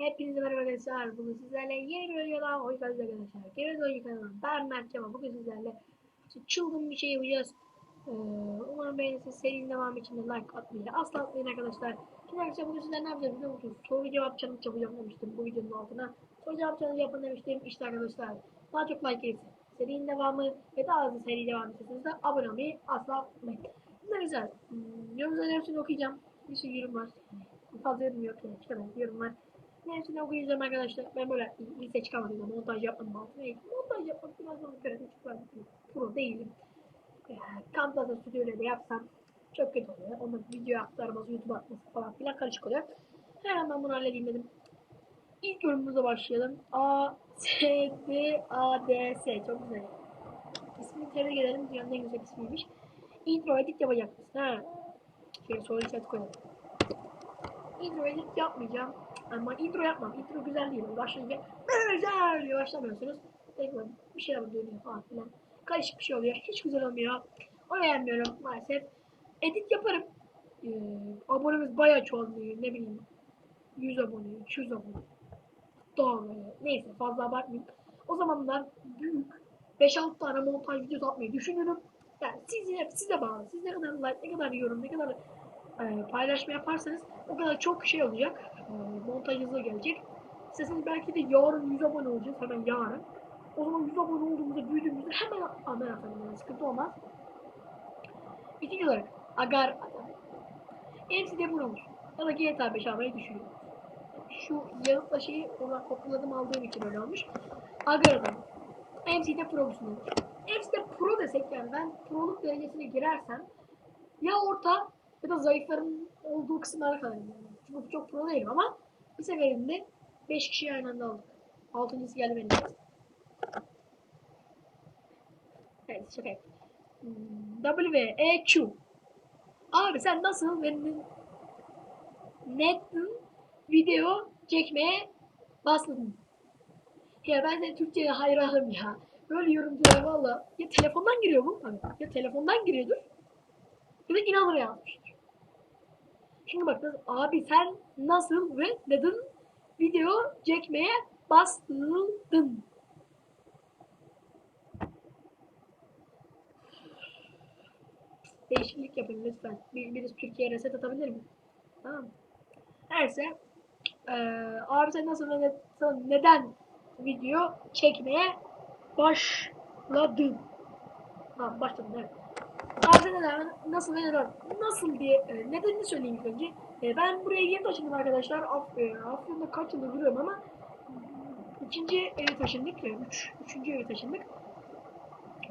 Hepinize merhaba arkadaşlar. Bugün sizlerle yeni bir videoda hoş geldiniz arkadaşlar. Geri oyun kanalına ben Mert Cema. Bugün sizlerle çılgın bir şey yapacağız. Ee, umarım beğenirsiniz. Serinin devamı için de like atmayı asla atmayın arkadaşlar. Şimdi arkadaşlar bugün sizler ne yapacağız biliyor musunuz? Soru cevap challenge yapacağım demiştim bu videonun altına. Soru cevap challenge yapın demiştim. İşte arkadaşlar daha çok like gelirse serinin devamı ve daha hızlı seri devam istiyorsanız da abone olmayı asla unutmayın. Şimdi arkadaşlar hmm, yorumların hepsini okuyacağım. Bir sürü yorum var. Fazla yorum yok yani. Ben yorum var. Hepsini okuyacağım arkadaşlar. Ben böyle lise çıkamadım. Montaj yapmadım altına. Montaj yapmak biraz zor. Göre çok pro değilim. Ee, Camtasia Studio'yla da yapsam çok kötü oluyor. Onun video aktarması, YouTube atması falan filan karışık oluyor. Hemen ben bunu halledeyim dedim. İlk yorumumuza başlayalım. A, S, D, A, D, S. Çok güzel. İsmini tebrik edelim. Dünyanın en güzel ismiymiş. Intro edit yapacak mısın? Ha. Şöyle soru işareti koyalım. Intro edit yapmayacağım. Ama intro yapmam. Intro güzel değil. Başlayınca güzel diye başlamıyorsunuz. Tekrar bir şeyler dönüyor falan filan. Karışık bir şey oluyor. Hiç güzel olmuyor. Onu beğenmiyorum maalesef. Edit yaparım. Ee, abonemiz bayağı çoğalıyor. Ne bileyim. 100 abone, 200 abone. Böyle. Neyse fazla abartmayayım. O zamanlar büyük 5-6 tane montaj videosu atmayı düşünüyorum. Yani size, size bağlı. Siz ne kadar like, ne kadar yorum, ne kadar e, paylaşma yaparsanız o kadar çok şey olacak. E, montaj hızlı gelecek. İsterseniz belki de yarın 100 abone olacağız. Hemen yarın. O zaman 100 abone olduğumuzda büyüdüğümüzde hemen hemen atalım. Yani sıkıntı olmaz. İkinci olarak Agar adam. MC'de bunu olmuş. Ya da GTA 5 almayı düşünüyorum. Şu yanıtla şeyi oradan kopyaladım aldığım için öyle olmuş. Agar adam. MC'de Pro musun? MC'de Pro desek yani ben Pro'luk derecesine girersem ya orta ya da zayıfların olduğu kısımlara kalırım yani. Çünkü çok pro değilim ama bir seferinde 5 kişi aynı anda aldık. Altıncısı geldi benim. Evet şaka yaptım. Hmm, W, E, Q. Abi sen nasıl benim netin video çekmeye başladın? Ya ben de Türkçe'ye hayranım ya. Böyle yorumcular valla. Ya telefondan giriyor bu. Ya telefondan giriyordur. Ya da inanır yazmıştır. Şimdi bak nasıl, abi sen nasıl ve neden video çekmeye başladın? Değişiklik yapın lütfen. Bir, birisi Türkiye'ye reset atabilir mi? Tamam? Neyse. Ee, abi sen nasıl ve ne- neden video çekmeye başladın? Ha başladım evet. Abi neden, nasıl ve neden? Nasıl diye e, nedenini söyleyeyim ilk önce. E, ben buraya yeni taşındım arkadaşlar. Af, e, Afyon'da kaç yıldır duruyorum ama ikinci eve taşındık. E, üç, üçüncü eve taşındık.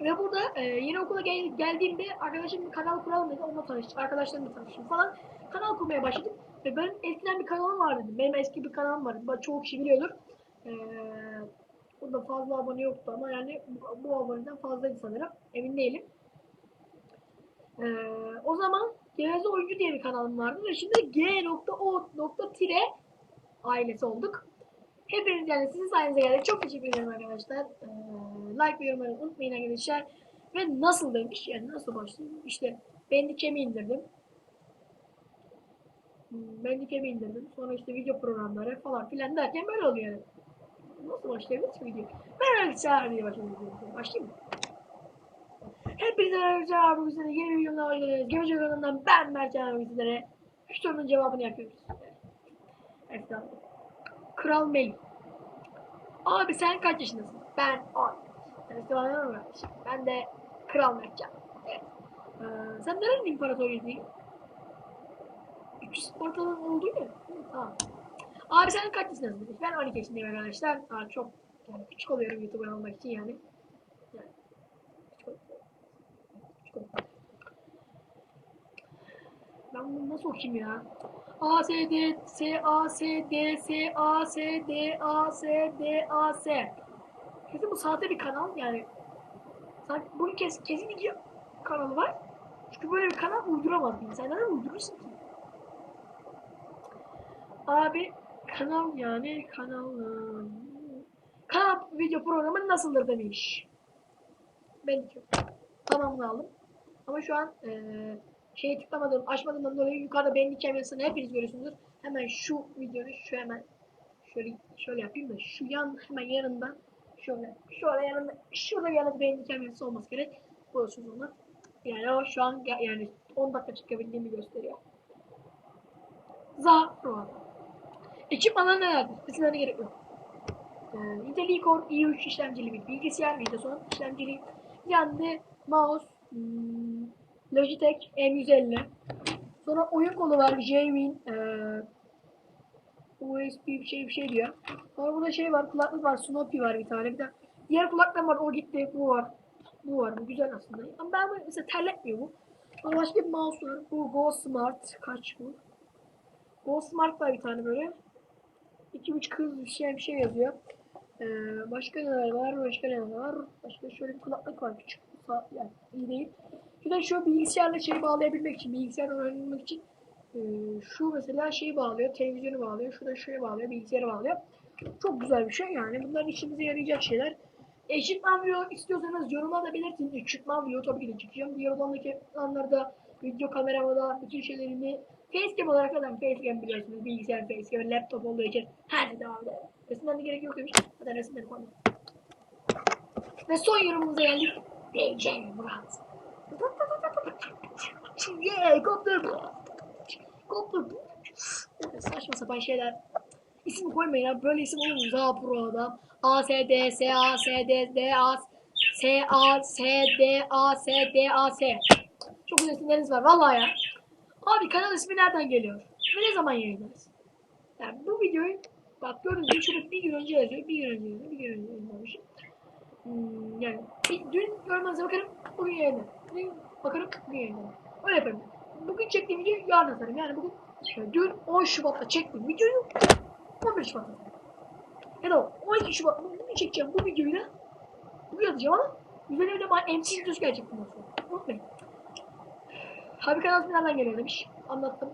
Ve burada e, yeni okula gel- geldiğimde arkadaşım bir kanal kuralım dedi. Onunla tanıştık. Arkadaşlarımla tanıştım falan. Kanal kurmaya başladım. Ve ben eskiden bir kanalım vardı. Benim eski bir kanalım vardı. Ba- Çoğu kişi biliyordur. E, burada fazla abone yoktu ama yani bu, bu aboneden fazlaydı sanırım. Emin değilim. E, o zaman Geveze Oyuncu diye bir kanalım vardı. Ve şimdi G.O.Tire ailesi olduk. Hepiniz yani sizin sayenizde geldik. Çok teşekkür ederim arkadaşlar. Ee, like ve yorumları unutmayın arkadaşlar. Ve nasıl demiş yani nasıl başlayayım? İşte Bandicam'i indirdim. Hmm, Bandicam'i indirdim. Sonra işte video programları falan filan derken böyle oluyor yani. Nasıl başlayabiliriz ki video? Ben arkadaşlar diye başlayalım. Başlayayım mı? Hepinize merhaba size yeni videomda. Gemece kanalından ben Mertcan sizlere şu sorunun cevabını yapıyoruz. Evet tamam. Kral Melih. Abi sen kaç yaşındasın? Ben 10. Yani işte bana mı? Ben de Kral Mertcan. Evet. Ee, sen nerenin imparatoruydu? 300 Spartalı'nın olduğu ya. Tamam. Abi sen kaç yaşındasın? Ben 12 yaşındayım arkadaşlar. Aa, çok yani küçük oluyorum YouTuber olmak için yani küçük ol- küçük ol- Ben bunu nasıl okuyayım ya? A S D S A S D S A S D A S D A S. Kesin bu sahte bir kanal yani. Sanki bunun kes, kesin iki kanalı var. Çünkü böyle bir kanal uyduramaz bir insan. Neden uydurursun ki? Abi kanal yani kanal kanal video programı nasıldır demiş. Ben çok tamamını aldım. Ama şu an eee şeye tıklamadım, açmadığımdan dolayı yukarıda beğeni yazısını hepiniz görüyorsunuzdur. Hemen şu videonun şu hemen Şöyle şöyle yapayım da şu yan hemen yanından şöyle şöyle yanında şurada yanında benim kemerisi olması gerek. Burası sonra. Yani o şu an yani 10 dakika çıkabildiğimi gösteriyor. Zafro. Ekipmanlar nelerdir? Kesinlikle gerek yok. Ee, Intel Core i3 işlemcili bir bilgisayar, 10 işlemcili. Yani mouse, hmm, Logitech M150. Sonra oyun kolu var, J-Win, ee, USB bir şey bir şey diyor. Sonra burada şey var, kulaklık var, Snoopy var bir tane. Bir de diğer kulaklık var, o gitti, bu var. Bu var, bu güzel aslında. Ama ben mesela terletmiyor bu. Sonra başka bir mouse var, bu Go Smart, kaç bu? Go Smart var bir tane böyle. 2.5 kız bir şey bir şey yazıyor. Ee, başka neler var? Başka neler var? Başka şöyle bir kulaklık var küçük. Yani iyi değil. Bir de şu bilgisayarla şeyi bağlayabilmek için, bilgisayarla öğrenebilmek için ee, şu mesela şeyi bağlıyor, televizyonu bağlıyor, şu da şeye bağlıyor, bilgisayarı bağlıyor. Çok güzel bir şey yani. Bunlar işimize yarayacak şeyler. Eşitman video istiyorsanız yorumlarda belirtin. Eşitman video tabii ki de çekeceğim. Diğer odamdaki anlarda video kameramada bütün şeylerimi facecam olarak adam facecam biliyorsunuz. Bilgisayar facecam, laptop olduğu için her şey devam eder. Resimden de gerek yok demiş. Zaten resimleri koydum. Ve son yorumumuza geldik. DJ Murat. Yeah, kopter. Kopter. Saçma sapan şeyler. İsim koymayın ya. Böyle isim olur mu? Zapro adam. A, S, D, S, A, S, D, D, A, S, A, S, D, A, S, D, A, S. Çok güzel isimleriniz var. Vallahi ya. Abi kanal ismi nereden geliyor? Ve ne zaman yayınlarız? Yani bu videoyu bak gördüğünüz gibi şurada bir gün önce yazıyor. Bir gün önce yazıyor. Bir gün önce yayınlamışım. Hmm, yani bir, dün yorumlarınıza bakarım. Bugün yayınlarım. Bakarım. Bugün yayınlarım. Öyle yaparım. Bugün çektiğim videoyu yarın atarım. Yani bugün işte dün 10 Şubat'ta çektiğim videoyu 11 Şubat'ta. Ya da 12 Şubat bugün çekeceğim bu videoyu da bugün atacağım ama üzerine de bana MC videosu gelecek bundan sonra. Unutmayın. Abi kanal nereden geliyor demiş. Anlattım.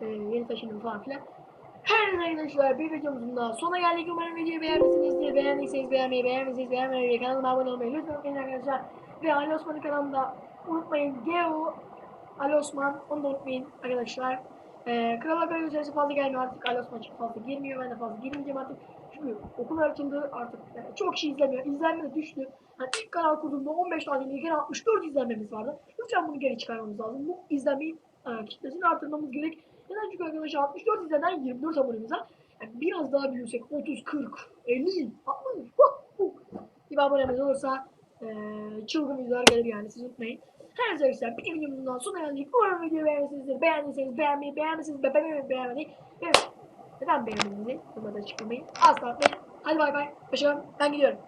Ee, yeni taşındım falan filan. Her neyse arkadaşlar bir videomuzun daha sona geldik. Umarım videoyu beğenmişsinizdir. Beğendiyseniz beğenmeyi, beğenmediyseniz beğenmeyi ve kanalıma abone olmayı lütfen unutmayın arkadaşlar. Ve Ali Osman'ın kanalında unutmayın. Geo Ali Osman onu da unutmayın arkadaşlar. Ee, Kral'a göre gösterisi fazla gelmiyor artık. Ali Osman çok fazla girmiyor. Ben de fazla girmeyeceğim artık. Çünkü okullar açıldı artık yani çok kişi izlemiyor. İzlenme de düştü. Yani ilk kanal kurduğumda 15 tane ilgili 64 izlenmemiz vardı. Lütfen bunu geri çıkarmamız lazım. Bu izlenmeyi e, kitlesini artırmamız gerek. Çünkü arkadaşlar 64 izlenen 24 abonemiz var. Yani biraz daha büyüsek 30, 40, 50, 60 huh, huh, gibi abonemiz olursa e, çılgın videolar gelir yani siz unutmayın. Her neyse arkadaşlar bir videomuzun daha sonuna geldik. Umarım videoyu beğenmişsinizdir. Beğendiyseniz beğenmeyi, beğenmişsiniz beğenmeyi, beğenmeyi. Evet. Neden beğenmediğinizi yorumlarda açıklamayı asla unutmayın. Hadi bay bay. Hoşçakalın. Ben gidiyorum.